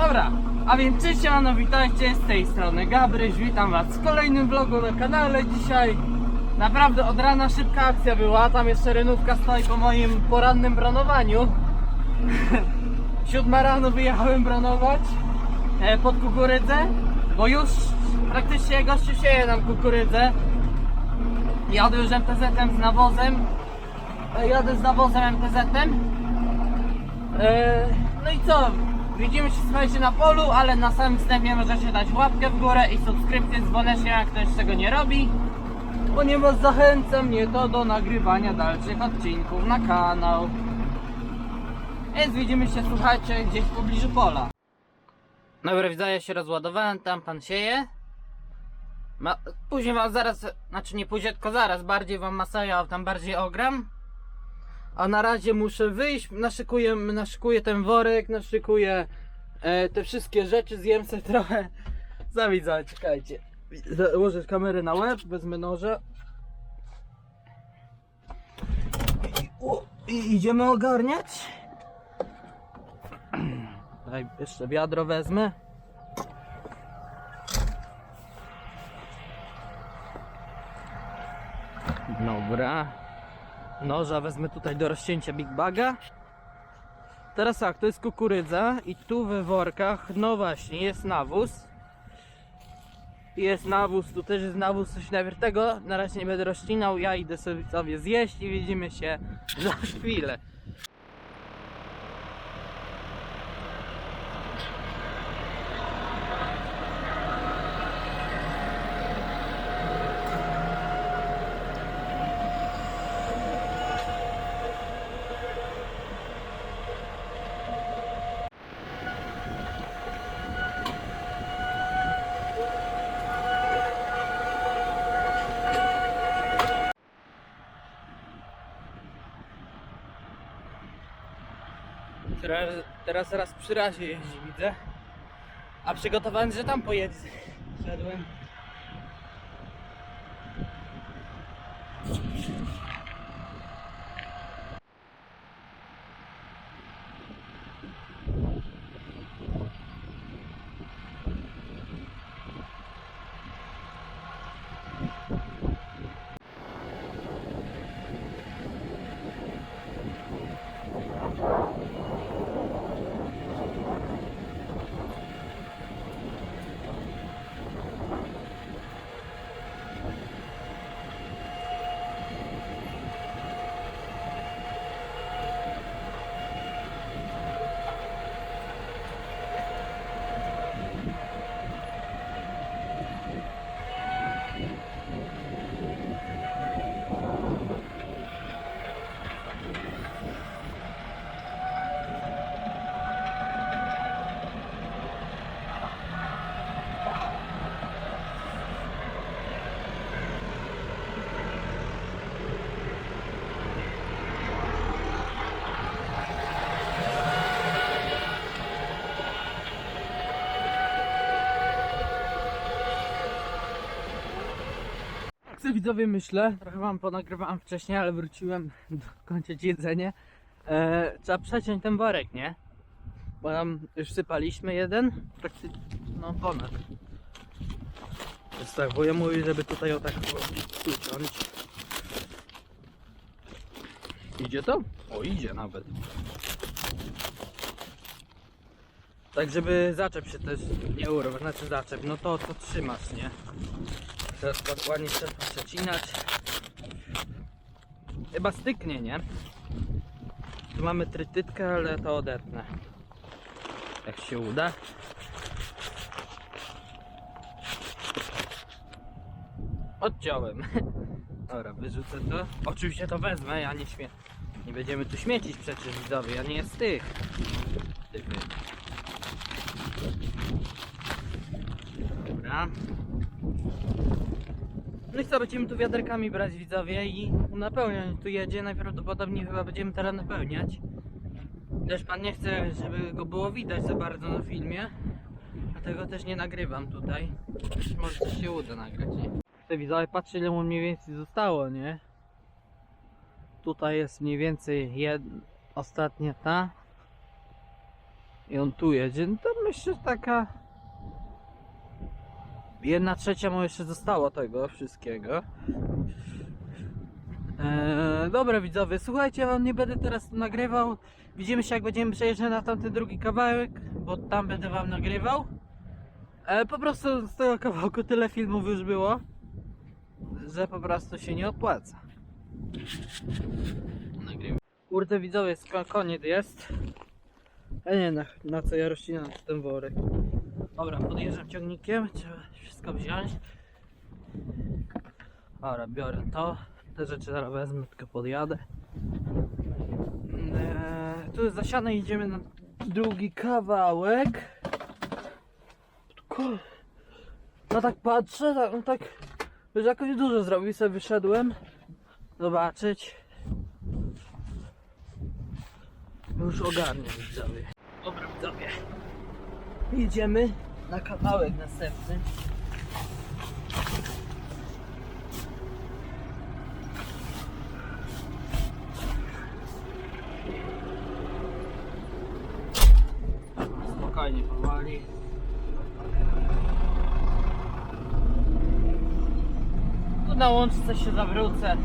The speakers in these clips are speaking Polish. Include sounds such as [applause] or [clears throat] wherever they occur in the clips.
Dobra, a więc cześć, no witajcie z tej strony Gabryś, witam was w kolejnym vlogu na kanale. Dzisiaj naprawdę od rana szybka akcja była, tam jeszcze renówka stoi po moim porannym bronowaniu. [laughs] Siódma rano wyjechałem bronować e, pod kukurydzę, bo już praktycznie gościu sieje nam kukurydzę. Jadę już MTZ-em z nawozem, e, jadę z nawozem MTZ-em. E, No i co? Widzimy się słuchajcie na polu, ale na samym wstępie możecie dać łapkę w górę i subskrypcję z dzwoneczkiem, jak ktoś tego nie robi. Ponieważ zachęca mnie to do nagrywania dalszych odcinków na kanał. Więc widzimy się, słuchajcie, gdzieś w pobliżu pola. Dobra, widzę, się rozładowałem, tam pan sieje. Ma, później wam zaraz, znaczy nie później, tylko zaraz, bardziej wam masaja, tam bardziej ogram. A na razie muszę wyjść, naszykuję, naszykuję ten worek, naszykuję e, te wszystkie rzeczy, zjem sobie trochę. [laughs] Zawidzę, czekajcie. Założę kamerę na łeb, wezmę noże. I, o, I idziemy ogarniać. [clears throat] Tutaj jeszcze wiadro wezmę. Dobra. Noża wezmę tutaj do rozcięcia Big Baga. Teraz tak, to jest kukurydza i tu we workach, no właśnie, jest nawóz. Jest nawóz, tu też jest nawóz, coś najpierw tego, na razie nie będę rozcinał, ja idę sobie, sobie zjeść i widzimy się [laughs] za chwilę. Teraz, teraz raz przy razie jeździ, widzę. A przygotowałem, że tam pojedzie. Szedłem. Widzowie myślę, trochę wam ponagrywałem wcześniej, ale wróciłem dokończyć jedzenie. E, trzeba przeciąć ten worek, nie? Bo nam już sypaliśmy jeden, praktycznie, no ponad. Jest tak, bo ja mówię, żeby tutaj o tak uciąć. Idzie to? O, idzie nawet. Tak, żeby zaczep się też nie urwał, znaczy zaczep, no to co trzymasz, nie? Teraz tak ładnie trzeba przecinać. Chyba styknie, nie? Tu mamy trytytkę, ale to odetnę. Jak się uda. Odciąłem. [laughs] Dobra, wyrzucę to. Oczywiście to wezmę, ja nie śmie... Nie będziemy tu śmiecić przecież widzowie, ja nie jest tych. Dobra. No i co, będziemy tu wiaderkami brać widzowie i napełniać. Tu jedzie, najprawdopodobniej chyba będziemy teraz napełniać. Też pan nie chce, żeby go było widać za bardzo na filmie. Dlatego też nie nagrywam tutaj. Może coś się uda nagrać? Te widzowie patrzcie ile mu mniej więcej zostało, nie? Tutaj jest mniej więcej jed... ostatnia ta. I on tu jedzie. No to myślę, że taka. Jedna trzecia mu jeszcze zostało tego wszystkiego. Eee, dobra widzowie, słuchajcie, ja wam nie będę teraz nagrywał. Widzimy się jak będziemy przejeżdżać na tamten drugi kawałek, bo tam będę wam nagrywał. E, po prostu z tego kawałku tyle filmów już było, że po prostu się nie opłaca. Nagrywam. Kurde widzowie, sko- koniec jest. Ja nie na, na co ja rozcinam ten worek. Dobra, podjeżdżam ciągnikiem, trzeba wszystko wziąć. Dobra, biorę to. Te rzeczy zaraz wezmę, tylko podjadę. Eee, tu jest zasiane, idziemy na drugi kawałek. No tak patrzę, tak, no tak już jakoś dużo zrobił, sobie wyszedłem zobaczyć. Już ogarnię widzowie. Dobra widzowie. Jedziemy na kawałek następny. Spokojnie, powoli. Tu na łączce się zawrócę.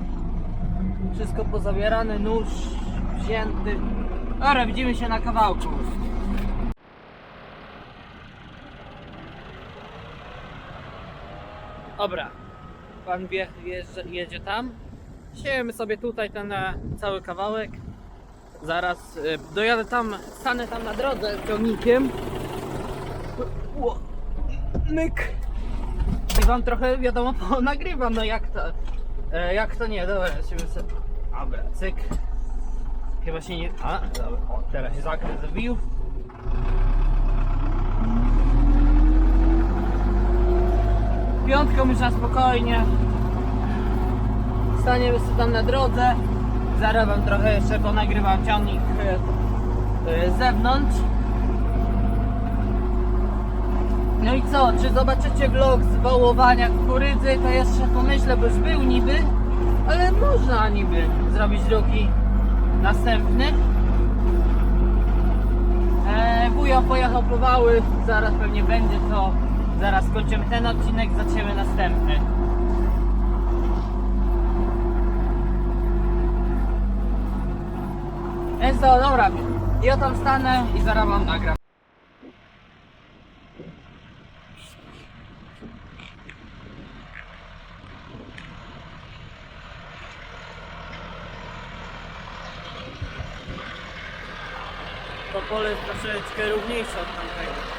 Wszystko pozabierane, nóż wzięty. Dobra, widzimy się na kawałku. Dobra, pan wie, jedzie tam. Siejemy sobie tutaj ten e, cały kawałek. Zaraz y, dojadę tam, stanę tam na drodze ciągnikiem. Ło, Myk. I wam trochę wiadomo [laughs] nagrywam, no jak to. E, jak to nie, dobra, lecimy sobie. Dobra, cyk. Chyba się nie. A, dobra, o, teraz się zakręt zbił. Piątką już na spokojnie. Staniemy sobie tam na drodze. Zaraz wam trochę jeszcze ponagrywam ciągnik e, e, z zewnątrz. No i co, czy zobaczycie vlog z wołowania kukurydzy, to jeszcze pomyślę, bo już był niby, ale można niby zrobić drugi następny. E, wujo pojechał po wały, zaraz pewnie będzie to, zaraz kończymy ten odcinek, zaczniemy następny. Więc to, dobra, ja tam stanę i zaraz wam nagram. To pole jest troszeczkę równiejsze od tamtego.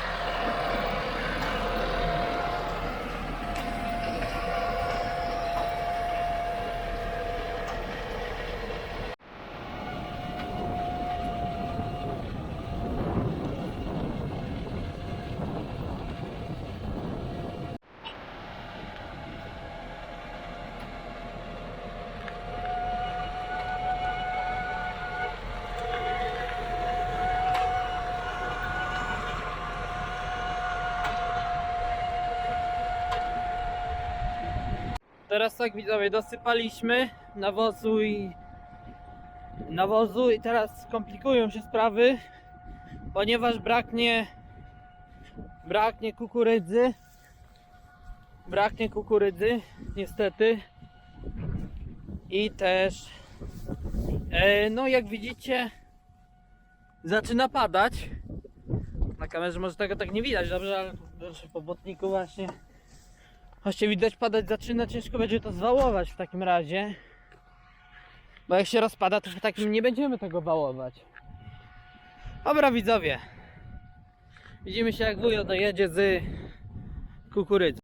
Teraz tak widzowie, dosypaliśmy nawozu i nawozu i teraz skomplikują się sprawy, ponieważ braknie braknie kukurydzy. Braknie kukurydzy, niestety. I też e, no jak widzicie zaczyna padać. Na kamerze może tego tak nie widać dobrze, ale po botniku właśnie Właśnie widać padać zaczyna, ciężko będzie to zwałować w takim razie. Bo jak się rozpada, to w takim nie będziemy tego wałować. Dobra widzowie. Widzimy się jak wujo dojedzie z kukurydzy.